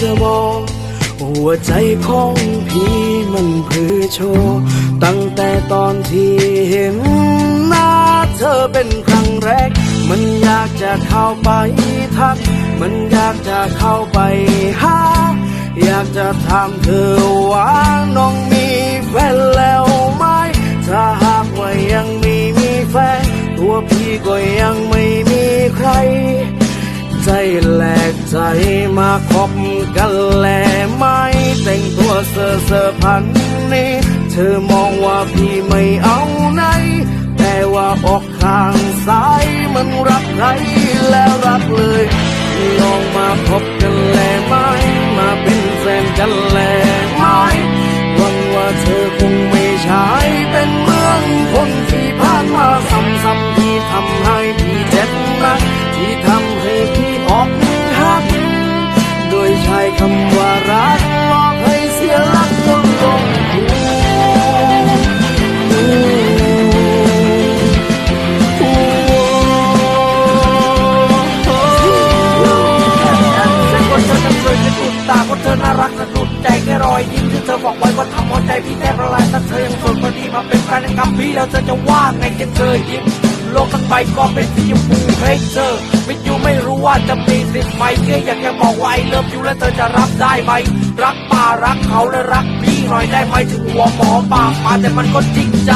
จะบอกหัวใจของพี่มันเพื่อโชว์ตั้งแต่ตอนที่เห็นหน้าเธอเป็นครั้งแรก มันอยากจะเข้าไปทัก มันอยากจะเข้าไปหา อยากจะถามเธอว่าน้องมีแฟนแล้วไหม ถ้าหากว่ายังไม่มีแฟน ตัวพี่ก็ยังไม่มีใคร คบกันแลไหม่แต่งตัวเซอร์เซอร์พันนี้ เธอมองว่าพี่ไม่เอาไหน แต่ว่าออกข้างซ้ายมันรักใครแล้วรักเลยลองมาพบกันแลไหมมาเป็นแฟนกันแลไหมหวังว่าเธอคงไม่ใช่เป็นเมืองคนที่ผ่านมาซ้ำๆที่ทำให้พี่เจ็บนักที่ เธอน่ารักสะดุดใจแค่รอยยิ้มที่เธอบอกไว้ว่าทำหัวใจพี่แทบละลายถ้าเธอยังโสดพอดีมาเป็นแฟนกับพี่แล้วเธอจะว่าไงแค่เธอยิ้มโลกทั้งใบก็เป็นสีชมพูให้เธอมิทยูไม่รู้ว่าจะมีสิทธิ์ไหมแค่อยากจะบอกว่าไอ้เลิฟอยู่แล้วเธอจะรับได้ไหมรักป่ารักเขาและรักพี่หน่อยได้ไหมถึงหัวหมอปากมาแต่มันก็จริงใจ